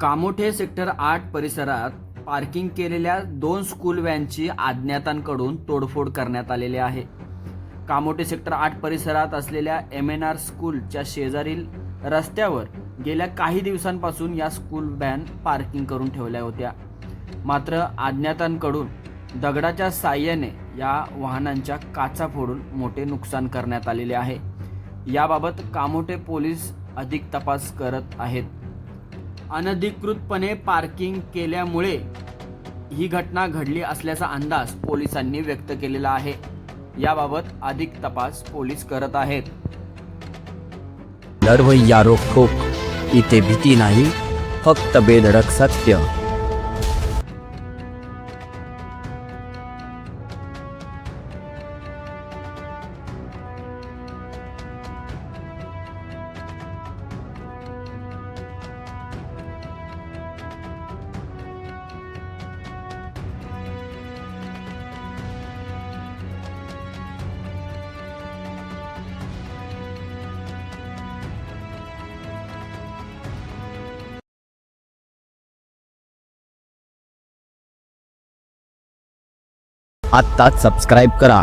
Kamothe sector आठ परिसरात parking केलेल्या दोन स्कूल व्हॅनची अज्ञातांकडून तोडफोड करण्यात आलेली आहे. कामोठे सेक्टर आठ परिसरात असलेल्या एम एन आर स्कूलच्या शेजारील रस्त्यावर गेल्या काही दिवसांपासून या स्कूल व्हॅन पार्किंग करून ठेवल्या होत्या. मात्र अज्ञातांकडून दगडाच्या साह्याने या वाहनांच्या काचा फोडून मोठे नुकसान करण्यात आलेले आहे. याबाबत कामोठे पोलीस अधिक तपास करत आहेत. अनधिकृतपणे पार्किंग केल्यामुळे ही घटना घडली असल्याचा अंदाज पोलिसांनी व्यक्त केलेला आहे. याबाबत अधिक तपास पोलीस करत आहेत. लढवय्या रोखोक. इथे भीती नाही फक्त बेधडक सत्य. आत्ताच सबस्क्राईब करा.